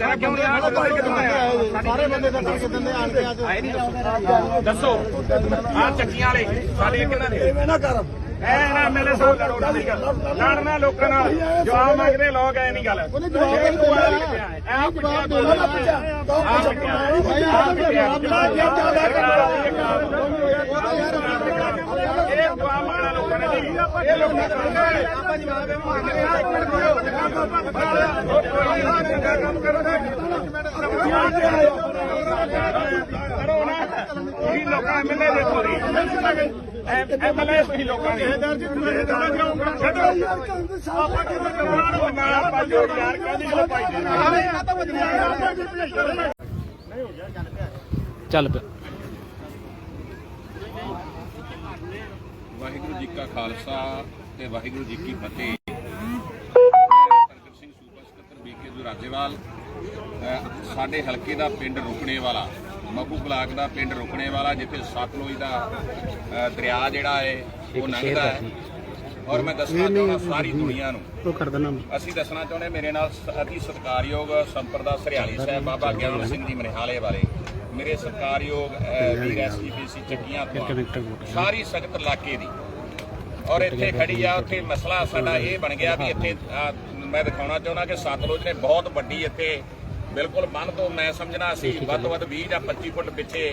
ਤੇਰਾ ਕਿਉਂ ਨਹੀਂ ਆਇਆ ਤੁਸੀਂ ਕਿੱਥੋਂ ਆਇਆ ਸਾਰੇ ਬੰਦੇ ਦੱਸਣ ਕਿਦਾਂ ਦੇ ਆਣ ਅੱਜ ਆਏ ਨਹੀਂ ਦੱਸੋ ਦੱਸੋ ਆ ਚੱਕੀਆਂ ਵਾਲੇ ਸਾਡੇ ਕਿਹਨਾਂ ਦੇ ਐਵੇਂ ਨਾ ਕਰ ਐ ਨਾ ਮੇਰੇ ਸਾਹ ਲੜੋ ਨਹੀਂ ਗੱਲ ਲੜਨਾ ਲੋਕਾਂ ਨਾਲ ਜਵਾਬ ਮੰਗਦੇ ਲੋਕ ਐ ਨਹੀਂ ਗੱਲ ਉਹਨੇ ਜਵਾਬ ਨਹੀਂ ਦੇਣਾ ਆ ਜਵਾਬ ਦੇਣਾ ਨਾ ਪੁੱਛਿਆ ਆ ਪਿੱਛਿਆ ਆ ਇਹ ਜਵਾਬ ਮੰਗਣਾ ਲੋਕਾਂ ਨੇ ਇਹ ਲੋਕਾਂ ਨਾ ਤੁਸੀਂ ਲੋਕਾਂ ਐਮਐਲਏ ਦੇਖੋ ਜੀ ਐਮਐਲਏ ਤੁਸੀਂ ਲੋਕਾਂ ਦੇ ਆਪਾਂ ਕਿਵੇਂ ਕਰਵਾਉਣਾ ਨਾ ਆਪਾਂ ਜੋ ਯਾਰ ਕਹਿੰਦੀ ਗੱਲ ਪਾਈ ਚੱਲ ਪਿਆ। ਵਾਹਿਗੁਰੂ ਜੀ ਕਾ ਖਾਲਸਾ ਤੇ ਵਾਹਿਗੁਰੂ ਜੀ ਕੀ ਫਤਿਹ। ਅਹ ਸਾਡੇ ਹਲਕੇ ਦਾ ਪਿੰਡ ਰੁਕਣੇ ਵਾਲਾ ਮਖੂ ਬਲਾਕ ਦਾ ਪਿੰਡ ਰੁਕਣੇ ਵਾਲਾ ਜਿੱਥੇ ਸਤਲੁਜ ਦਾ ਦਰਿਆ ਜਿਹੜਾ ਹੈ ਉਹ ਲੰਘਦਾ ਹੈ। ਔਰ ਮੈਂ ਦੱਸਣਾ ਚਾਹੁੰਦਾ ਸਾਰੀ ਦੁਨੀਆ ਨੂੰ ਉਹ ਕਰ ਦੇਣਾ ਅਸੀਂ ਦੱਸਣਾ ਚਾਹੁੰਦੇ ਮੇਰੇ ਨਾਲ ਅਤੀ ਸਤਿਕਾਰਯੋਗ ਸੰਪਰਦਾ ਸਰਿਆਲੀ ਸਾਹਿਬ ਬਾਬਾ ਗਿਆਨ ਸਿੰਘ ਜੀ ਮਨਿਹਾਲੇ ਵਾਲੇ ਮੇਰੇ ਸਤਿਕਾਰਯੋਗ ਵੀਰ ਐਸਜੀਪੀਸੀ ਚੱਕੀਆਂ ਤੋਂ ਸਾਰੀ ਸਖਤ ਇਲਾਕੇ ਦੀ। ਔਰ ਇੱਥੇ ਖੜੀ ਆ ਉੱਥੇ ਮਸਲਾ ਸਾਡਾ ਇਹ ਬਣ ਗਿਆ ਵੀ ਇੱਥੇ ਮੈਂ ਦਿਖਾਉਣਾ ਚਾਹੁੰਦਾ ਕਿ ਸਤਲੁਜ ਨੇ ਬਹੁਤ ਵੱਡੀ ਇੱਥੇ ਬਿਲਕੁਲ ਬੰਨ ਤੋਂ ਮੈਂ ਸਮਝਣਾ ਸੀ ਵੱਧ ਤੋਂ ਵੱਧ 20 ਜਾਂ 25 ਫੁੱਟ ਪਿੱਛੇ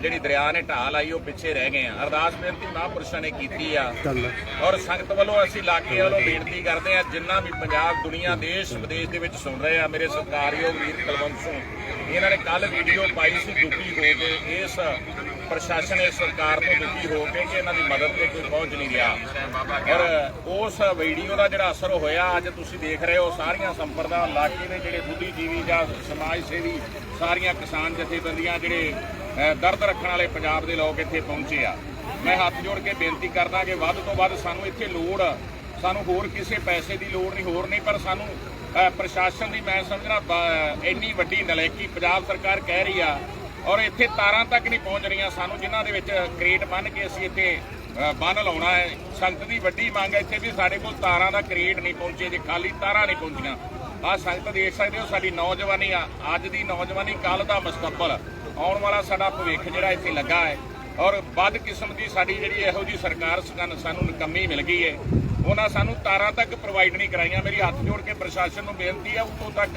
ਜਿਹੜੀ ਦਰਿਆ ਨੇ ਢਾਲ ਆਈ ਉਹ ਪਿੱਛੇ ਰਹਿ ਗਏ ਆ। ਅਰਦਾਸ ਬੇਨਤੀ ਮਹਾਂਪੁਰਸ਼ਾਂ ਨੇ ਕੀਤੀ ਆ। ਔਰ ਸੰਗਤ ਵੱਲੋਂ ਅਸੀਂ ਇਲਾਕੇ ਵੱਲੋਂ ਬੇਨਤੀ ਕਰਦੇ ਆ ਜਿੰਨਾ ਵੀ ਪੰਜਾਬ ਦੁਨੀਆ ਦੇਸ਼ ਵਿਦੇਸ਼ ਦੇ ਵਿੱਚ ਸੁਣ ਰਹੇ ਆ ਮੇਰੇ ਸਤਿਕਾਰਯੋਗ ਵੀਰ ਕੁਲਵੰਤ ਸਿੰਘ ਇਹਨਾਂ ਨੇ ਕੱਲ ਵੀਡੀਓ ਪਾਈ ਸੀ ਦੁਖੀ ਹੋ ਕੇ ਇਸ ਪ੍ਰਸ਼ਾਸਨ ਇਸ ਸਰਕਾਰ ਤੋਂ ਦੁਖੀ ਹੋ ਕੇ ਕਿ ਇਹਨਾਂ ਦੀ ਮਦਦ ਤੇ ਕੋਈ ਪਹੁੰਚ ਨਹੀਂ ਰਿਹਾ। ਔਰ ਉਸ ਵੀਡੀਓ ਦਾ ਜਿਹੜਾ ਅਸਰ ਹੋਇਆ, ਅੱਜ ਤੁਸੀਂ ਦੇਖ ਰਹੇ ਹੋ, ਸਾਰੀਆਂ ਸੰਪਰਦਾ ਇਲਾਕੇ ਦੇ ਜਿਹੜੇ ਬੁੱਧੀਜੀਵੀ ਜਾਂ ਸਮਾਜ ਸੇਵੀ ਸਾਰੀਆਂ ਕਿਸਾਨ ਜਥੇਬੰਦੀਆਂ ਜਿਹੜੇ ਦਰਦ ਰੱਖਣ ਵਾਲੇ ਪੰਜਾਬ ਦੇ ਲੋਕ ਇੱਥੇ ਪਹੁੰਚੇ ਆ। ਮੈਂ ਹੱਥ ਜੋੜ ਕੇ ਬੇਨਤੀ ਕਰਦਾ ਕਿ ਵੱਧ ਤੋਂ ਵੱਧ ਸਾਨੂੰ ਇੱਥੇ ਲੋੜ, ਸਾਨੂੰ ਹੋਰ ਕਿਸੇ ਪੈਸੇ ਦੀ ਲੋੜ ਨਹੀਂ, ਹੋਰ ਨਹੀਂ, ਪਰ ਸਾਨੂੰ ਪ੍ਰਸ਼ਾਸਨ ਦੀ ਮੈਂ ਸਮਝਣਾ ਇੰਨੀ ਵੱਡੀ ਨਲਾਇਕੀ ਪੰਜਾਬ ਸਰਕਾਰ ਕਹਿ ਰਹੀ ਆ ਔਰ ਇੱਥੇ ਤਾਰਾਂ ਤੱਕ ਨਹੀਂ ਪਹੁੰਚ ਰਹੀਆਂ ਸਾਨੂੰ ਜਿਨ੍ਹਾਂ ਦੇ ਵਿੱਚ ਕ੍ਰੇਟ ਬੰਨ ਕੇ ਅਸੀਂ ਇੱਥੇ ਅ, ਬੰਨ ਲਾਉਣਾ ਹੈ। ਸੰਗਤ ਦੀ ਵੱਡੀ ਮੰਗ ਹੈ ਇੱਥੇ ਵੀ ਸਾਡੇ ਕੋਲ ਤਾਰਾਂ ਦਾ ਕ੍ਰੇਟ ਨਹੀਂ ਪਹੁੰਚੇ ਜੇ ਖਾਲੀ ਤਾਰਾਂ ਨਹੀਂ ਪਹੁੰਚੀਆਂ। ਆ ਸੰਗਤ ਦੇਖ ਸਕਦੇ ਹੋ ਸਾਡੀ ਨੌਜਵਾਨੀ ਆ। ਅੱਜ ਦੀ ਨੌਜਵਾਨੀ ਕੱਲ ਦਾ ਮਸਤਕਬਲ ਆਉਣ ਵਾਲਾ ਸਾਡਾ ਭਵਿੱਖ ਜਿਹੜਾ ਇੱਥੇ ਲੱਗਾ ਹੈ। ਔਰ ਵੱਧ ਕਿਸਮ ਦੀ ਸਾਡੀ ਜਿਹੜੀ ਇਹੋ ਜੀ ਸਰਕਾਰ ਸਗਨ- ਸਾਨੂੰ ਨਿਕੰਮੀ ਮਿਲ ਗਈ ਹੈ। ਉਹਨਾਂ ਸਾਨੂੰ ਤਾਰਾਂ ਤੱਕ ਪ੍ਰੋਵਾਈਡ ਨਹੀਂ ਕਰਾਈਆਂ। ਮੇਰੀ ਹੱਥ ਜੋੜ ਕੇ ਪ੍ਰਸ਼ਾਸਨ ਨੂੰ ਬੇਨਤੀ ਹੈ ਉਤੋਂ ਤੱਕ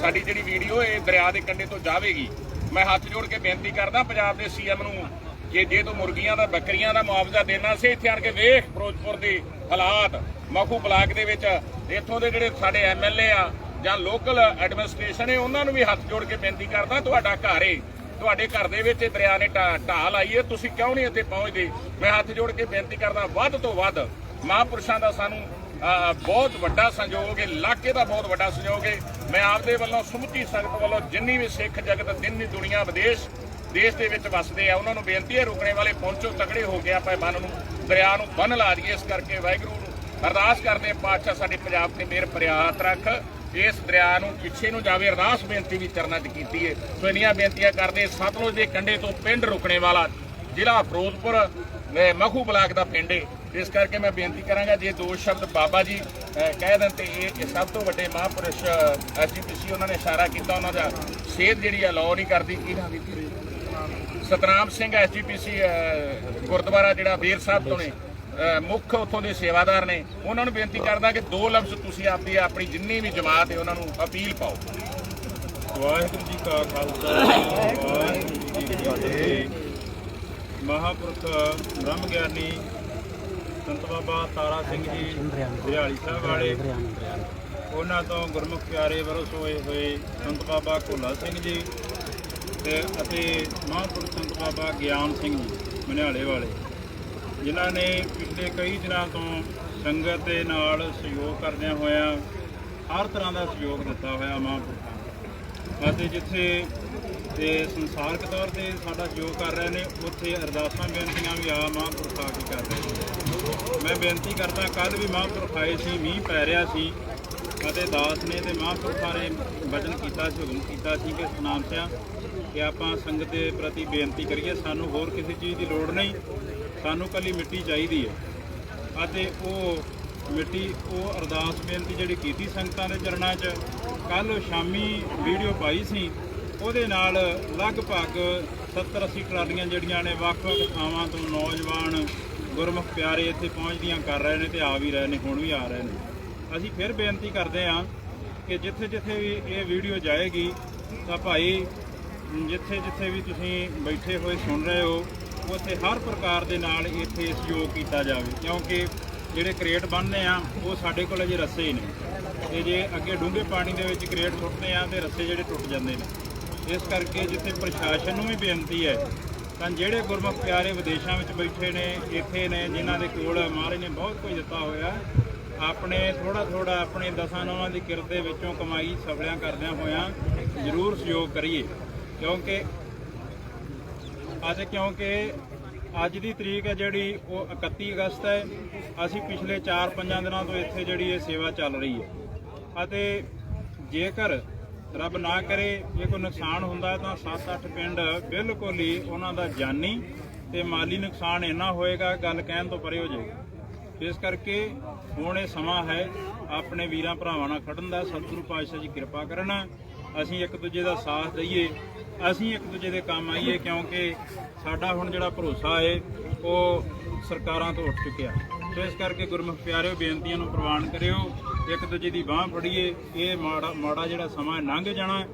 ਸਾਡੀ ਜਿਹੜੀ ਵੀਡੀਓ ਇਹ ਦਰਿਆ ਦੇ ਕੰਢੇ ਤੋਂ ਜਾਵੇਗੀ। ਮੈਂ ਹੱਥ ਜੋੜ ਕੇ ਬੇਨਤੀ ਕਰਦਾ, ਪੰਜਾਬ ਦੇ ਸੀਐਮ ਨੂੰ ਕਿ ਜੇ ਤੂੰ ਮੁਰਗੀਆਂ ਦਾ, ਬੱਕਰੀਆਂ ਦਾ ਮੁਆਵਜ਼ਾ ਦੇਣਾ ਸੀ, ਇੱਥੇ ਆਣ ਕੇ ਵੇਖ ਫਿਰੋਜ਼ਪੁਰ ਦੇ ਹਾਲਾਤ, ਮਖੂ ਬਲਾਕ ਦੇ ਵਿੱਚ, ਇੱਥੋਂ ਦੇ ਜਿਹੜੇ ਸਾਡੇ ਐਮਐਲਏ ਆ ਜਾਂ ਲੋਕਲ ਐਡਮਿਨਿਸਟ੍ਰੇਸ਼ਨ ਹੈ ਉਹਨਾਂ ਨੂੰ ਵੀ ਹੱਥ ਜੋੜ ਕੇ ਬੇਨਤੀ ਕਰਦਾ, ਤੁਹਾਡਾ ਘਰ ਏ, ਤੁਹਾਡੇ ਘਰ ਦੇ ਵਿੱਚ ਇਹ ਦਰਿਆ ਨੇ ਢਾ- ਢਾਲ ਆਈ ਹੈ ਤੁਸੀਂ ਕਿਉਂ ਨਹੀਂ ਇੱਥੇ ਪਹੁੰਚਦੇ? ਮੈਂ ਹੱਥ ਜੋੜ ਕੇ ਬੇਨਤੀ ਕਰਦਾ, ਵੱਧ ਤੋਂ ਵੱਧ ਮਹਾਂਪੁਰਸ਼ਾਂ ਦਾ ਸਾਨੂੰ ਬਹੁਤ ਵੱਡਾ ਸੰਯੋਗ ਹੈ, ਇਲਾਕੇ ਦਾ ਬਹੁਤ ਵੱਡਾ ਸੰਯੋਗ ਹੈ। ਮੈਂ ਆਪਦੇ ਵੱਲੋਂ ਸਮੁੱਚੀ ਸੰਗਤ ਵੱਲੋਂ ਜਿੰਨੀ ਵੀ ਸਿੱਖ ਜਗਤ ਦਿਨ ਦੁਨੀਆ, ਵਿਦੇਸ਼, ਦੇਸ਼ ਦੇ ਵਿੱਚ ਵਸਦੇ ਆ, ਉਹਨਾਂ ਨੂੰ ਬੇਨਤੀ ਹੈ, ਰੁਕਣੇ ਵਾਲੇ ਪਹੁੰਚੋ, ਤਕੜੇ ਹੋ ਕੇ ਆਪਾਂ ਇਹ ਬੰਨ ਨੂੰ, ਦਰਿਆ ਨੂੰ ਬੰਨ ਲਾ ਦਈਏ। ਇਸ ਕਰਕੇ ਵਾਹਿਗੁਰੂ ਨੂੰ ਅਰਦਾਸ ਕਰਦੇ ਪਾਤਸ਼ਾਹ ਸਾਡੇ ਪੰਜਾਬ ਤੇ ਮੇਰ ਪ੍ਰਿਆਤ ਰੱਖ। ਇਸ ਦਰਿਆ ਨੂੰ ਪਿੱਛੇ ਨੂੰ ਜਾਵੇ, ਅਰਦਾਸ ਬੇਨਤੀ ਵੀ ਚਰਨਾਂ 'ਚ ਕੀਤੀ ਹੈ। ਸੋ ਇੰਨੀਆਂ ਬੇਨਤੀਆਂ ਕਰਦੇ ਸਤਲੁਜ ਦੇ ਕੰਢੇ ਤੋਂ ਪਿੰਡ ਰੁਕਣੇ ਵਾਲਾ ਜ਼ਿਲ੍ਹਾ ਫਿਰੋਜ਼ਪੁਰ ਮਖੂ ਬਲਾਕ ਦਾ ਪਿੰਡ ਏ ਇਸ ਕਰਕੇ ਮੈਂ ਬੇਨਤੀ ਕਰਾਂਗਾ, ਜੇ ਦੋ ਸ਼ਬਦ ਬਾਬਾ ਜੀ ਕਹਿ ਦੇਣ ਤੇ ਇਹ ਸਭ ਤੋਂ ਵੱਡੇ ਮਹਾਂਪੁਰਸ਼ ਐਸਜੀਪੀਸੀ ਉਹਨਾਂ ਨੇ ਇਸ਼ਾਰਾ ਕੀਤਾ, ਉਹਨਾਂ ਦਾ ਸਿਹਤ ਜਿਹੜੀ ਆ, ਲਾਅ ਨਹੀਂ ਕਰਦੀ। ਕੀ ਨਾਮ ਦੀ ਸਤਨਾਮ ਸਿੰਘ ਐਸਜੀਪੀਸੀ ਗੁਰਦੁਆਰਾ ਜਿਹੜਾ ਬੇਰ ਸਾਹਿਬ ਤੋਂ ਨੇ ਮੁੱਖ ਉੱਥੋਂ ਦੇ ਸੇਵਾਦਾਰ ਨੇ, ਉਹਨਾਂ ਨੂੰ ਬੇਨਤੀ ਕਰਦਾ ਕਿ ਦੋ ਲਫ਼ਜ਼ ਤੁਸੀਂ ਆਪਦੀ, ਆਪਣੀ ਜਿੰਨੀ ਵੀ ਜਮਾਤ ਹੈ, ਉਹਨਾਂ ਨੂੰ ਅਪੀਲ ਪਾਓ। ਵਾਹਿਗੁਰੂ ਜੀ ਕਾ ਖਾਲਸਾ, ਵਾਹਿਗੁਰੂ ਜੀ ਕੀ ਫਤਿਹ। ਮਹਾਪੁਰਖ ਬ੍ਰਹਮ ਗਿਆਨੀ ਸੰਤ ਬਾਬਾ ਤਾਰਾ ਸਿੰਘ ਜੀ ਦਿਹਾਲੀ ਸਾਹਿਬ ਵਾਲੇ ਉਹਨਾਂ ਤੋਂ ਗੁਰਮੁਖ ਪਿਆਰੇ ਵਰਸ ਹੋਏ ਹੋਏ ਸੰਤ ਬਾਬਾ ਕੋਲਾ ਸਿੰਘ ਜੀ ਤੇ ਅਤੇ ਮਹਾਂਪੁਰਖ ਸੰਤ ਬਾਬਾ ਗਿਆਨ ਸਿੰਘ ਜੀ, ਮਨਿਆਲੇ ਵਾਲੇ ਜਿਨ੍ਹਾਂ ਨੇ ਪਿਛਲੇ ਕਈ ਦਿਨਾਂ ਤੋਂ ਸੰਗਤ ਦੇ ਨਾਲ ਸਹਿਯੋਗ ਕਰਦਿਆਂ ਹੋਇਆਂ ਹਰ ਤਰ੍ਹਾਂ ਦਾ ਸਹਿਯੋਗ ਦਿੱਤਾ ਹੋਇਆ ਮਹਾਂਪੁਰਖਾਂ ਨੇ। ਅਤੇ ਜਿੱਥੇ ਤੇ ਸੰਸਾਰਕ ਤੌਰ ਤੇ ਸਾਡਾ ਜੋ ਕਰ ਰਹੇ ਨੇ, ਉੱਥੇ ਅਰਦਾਸਾਂ ਬੇਨਤੀਆਂ ਵੀ ਆ ਮਹਾਂਪੁਰਖ ਆ ਕੇ ਕਰ ਰਹੇ ਮੈਂ ਬੇਨਤੀ ਕਰਦਾ ਕੱਲ ਵੀ ਮਹਾਂਪੁਰਖ ਆਏ ਸੀ, ਮੀਂਹ ਪੈ ਰਿਹਾ ਸੀ ਅਤੇ ਦਾਸ ਨੇ ਤੇ ਮਹਾਂਪੁਰਖਾਂ ਨੇ ਵਚਨ ਕੀਤਾ ਸੀ ਹੁਕਮ ਕੀਤਾ ਸੀ ਕਿ ਸਨਾਮ ਸਿਆ। ਕਿ ਆਪਾਂ ਸੰਗਤ ਦੇ ਪ੍ਰਤੀ ਬੇਨਤੀ ਕਰੀਏ, ਸਾਨੂੰ ਹੋਰ ਕਿਸੇ ਚੀਜ਼ ਦੀ ਲੋੜ ਨਹੀਂ, ਸਾਨੂੰ ਕੱਲੀ ਮਿੱਟੀ ਚਾਹੀਦੀ ਹੈ। ਅਤੇ ਉਹ ਮਿੱਟੀ, ਉਹ ਅਰਦਾਸ ਬੇਨਤੀ ਜਿਹੜੀ ਕੀਤੀ ਸੰਗਤਾਂ ਦੇ ਚਰਨਾਂ 'ਚ ਕੱਲ ਸ਼ਾਮੀ ਵੀਡੀਓ ਪਾਈ ਸੀ ਉਹਦੇ ਨਾਲ ਲਗਭਗ 70 80 ਟਰਾਲੀਆਂ ਜਿਹੜੀਆਂ ਨੇ ਵੱਖ-ਵੱਖ ਥਾਵਾਂ ਤੋਂ ਨੌਜਵਾਨ ਗੁਰਮੁਖ ਪਿਆਰੇ ਇੱਥੇ ਪਹੁੰਚਦੀਆਂ ਕਰ ਰਹੇ ਨੇ ਤੇ ਆ ਵੀ ਰਹੇ ਨੇ, ਹੁਣ ਵੀ ਆ ਰਹੇ ਨੇ। ਅਸੀਂ ਫਿਰ ਬੇਨਤੀ ਕਰਦੇ ਹਾਂ ਕਿ ਜਿੱਥੇ ਜਿੱਥੇ ਵੀ ਇਹ ਵੀਡੀਓ ਜਾਏਗੀ ਤਾਂ ਭਾਈ ਜਿੱਥੇ ਜਿੱਥੇ ਵੀ ਤੁਸੀਂ ਬੈਠੇ ਹੋਏ ਸੁਣ ਰਹੇ ਹੋ, ਉੱਥੇ ਹਰ ਪ੍ਰਕਾਰ ਦੇ ਨਾਲ ਇੱਥੇ ਸਹਿਯੋਗ ਕੀਤਾ ਜਾਵੇ। ਕਿਉਂਕਿ ਜਿਹੜੇ ਕ੍ਰੇਟ ਬੰਨ੍ਹਦੇ ਆ, ਉਹ ਸਾਡੇ ਕੋਲ ਅਜੇ ਰੱਸੇ ਹੀ ਨੇ ਤੇ ਜੇ ਅੱਗੇ ਡੂੰਘੇ ਪਾਣੀ ਦੇ ਵਿੱਚ ਕ੍ਰੇਟ ਸੁੱਟਦੇ ਆ, ਤੇ ਰੱਸੇ ਜਿਹੜੇ ਟੁੱਟ ਜਾਂਦੇ ਨੇ। ਇਸ ਕਰਕੇ ਜਿੱਥੇ ਪ੍ਰਸ਼ਾਸਨ ਨੂੰ ਵੀ ਬੇਨਤੀ ਹੈ, ਤਾਂ ਜਿਹੜੇ ਗੁਰਮੁਖ ਪਿਆਰੇ ਵਿਦੇਸ਼ਾਂ ਵਿੱਚ ਬੈਠੇ ਨੇ, ਇੱਥੇ ਨੇ, ਜਿਨ੍ਹਾਂ ਦੇ ਕੋਲ ਮਹਾਰਾਜ ਨੇ ਬਹੁਤ ਕੁਝ ਦਿੱਤਾ ਹੋਇਆ। ਆਪਣੇ ਥੋੜਾ ਥੋੜਾ ਆਪਣੇ ਦਸਾਂ ਨੌਵਾਂ ਦੀ ਕਿਰਤ ਦੇ ਵਿੱਚੋਂ ਕਮਾਈ ਸਫਲਿਆਂ ਕਰਦਿਆਂ ਹੋਇਆਂ ਜ਼ਰੂਰ ਸਹਿਯੋਗ ਕਰੀਏ। ਕਿਉਂਕਿ ਅੱਜ ਕਿਉਂਕਿ ਅੱਜ ਦੀ ਤਰੀਕ ਹੈ ਜਿਹੜੀ, ਉਹ 31 ਅਗਸਤ ਹੈ। ਅਸੀਂ ਪਿਛਲੇ 4-5 ਦਿਨਾਂ ਤੋਂ ਇੱਥੇ ਜਿਹੜੀ ਇਹ ਸੇਵਾ ਚੱਲ ਰਹੀ ਹੈ। ਅਤੇ ਜੇਕਰ ਰੱਬ ਨਾ ਕਰੇ, ਜੇ ਕੋਈ ਨੁਕਸਾਨ ਹੁੰਦਾ ਤਾਂ 7-8 ਪਿੰਡ ਬਿਲਕੁਲ ਹੀ ਉਹਨਾਂ ਦਾ ਜਾਨੀ ਤੇ ਮਾਲੀ ਨੁਕਸਾਨ ਇੰਨਾ ਹੋਏਗਾ, ਗੱਲ ਕਹਿਣ ਤੋਂ ਪਰੇ ਹੋ ਜਾਏਗਾ। ਇਸ ਕਰਕੇ ਹੁਣ ਇਹ ਸਮਾਂ ਹੈ, ਆਪਣੇ ਵੀਰਾਂ ਭਰਾਵਾਂ ਨਾਲ ਖੜਨ ਦਾ, ਸਤਿਗੁਰੂ ਪਾਤਸ਼ਾਹ ਜੀ ਕਿਰਪਾ ਕਰਨ, ਅਸੀਂ ਇੱਕ ਦੂਜੇ ਦਾ ਸਾਥ ਦਈਏ, ਅਸੀਂ ਇੱਕ ਦੂਜੇ ਦੇ ਕੰਮ ਆਈਏ, ਕਿਉਂਕਿ ਸਾਡਾ ਹੁਣ ਜਿਹੜਾ ਭਰੋਸਾ ਹੈ, ਉਹ ਸਰਕਾਰਾਂ ਤੋਂ ਉੱਠ ਚੁੱਕਿਆ। ਸੋ ਇਸ ਕਰਕੇ ਗੁਰਮੁਖ ਪਿਆਰਿਓ, ਬੇਨਤੀਆਂ ਨੂੰ ਪ੍ਰਵਾਨ ਕਰਿਓ ਇੱਕ ਦੂਜੇ ਦੀ ਬਾਹ ਫੜੀਏ, ਇਹ ਮਾੜਾ ਮਾੜਾ ਜਿਹੜਾ ਸਮਾਂ ਲੰਘ ਜਾਣਾ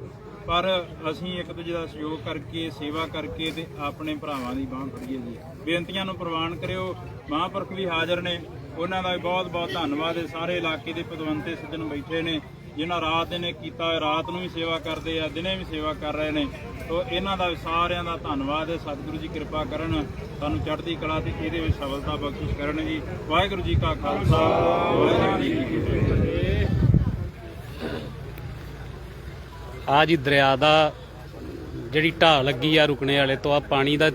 ਪਰ ਅਸੀਂ ਇੱਕ ਦੂਜੇ ਦਾ ਸਹਿਯੋਗ ਕਰਕੇ, ਸੇਵਾ ਕਰਕੇ ਤੇ ਆਪਣੇ ਭਰਾਵਾਂ ਦੀ ਬਾਹ ਫੜੀਏ ਜੀ। ਬੇਨਤੀਆਂ ਨੂੰ ਪ੍ਰਵਾਨ ਕਰਿਓ। ਮਹਾਂਪੁਰਖ ਵੀ ਹਾਜ਼ਰ ਨੇ। ਉਹਨਾਂ ਦਾ ਬਹੁਤ ਬਹੁਤ ਧੰਨਵਾਦ। ਹੈ ਸਾਰੇ ਇਲਾਕੇ ਦੇ ਪਦਵੰਤੇ ਸੱਜਣ ਬੈਠੇ ਨੇ। ਜਿਨ੍ਹਾਂ ਰਾਤ ਦੇ ਕੀਤਾ ਰਾਤ ਨੂੰ ਵੀ ਸੇਵਾ ਕਰਦੇ ਆ, ਦਿਨੇ ਵੀ ਸੇਵਾ ਕਰ ਰਹੇ ਨੇ। ਸੋ ਇਹਨਾਂ ਦਾ ਸਾਰਿਆਂ ਦਾ ਧੰਨਵਾਦ ਹੈ। ਸਤਿਗੁਰੂ ਜੀ ਕਿਰਪਾ ਕਰਨ, ਸਾਨੂੰ ਚੜ੍ਹਦੀ ਕਲਾ ਤੇ ਇਹਦੇ ਵਿੱਚ ਸਫਲਤਾ ਬਖਸ਼ਿਸ਼ ਕਰਨ ਜੀ। ਵਾਹਿਗੁਰੂ ਜੀ ਕਾ ਖਾਲਸਾ, ਵਾਹਿਗੁਰੂ ਜੀ ਕੀ ਫਤਿਹ। ਆ ਜੀ ਦਰਿਆ ਦਾ ਜਿਹੜੀ ਢਾਹ ਲੱਗੀ ਆ ਰੁਕਣੇ ਵਾਲੇ ਤੋਂ, ਆ ਪਾਣੀ ਦਾ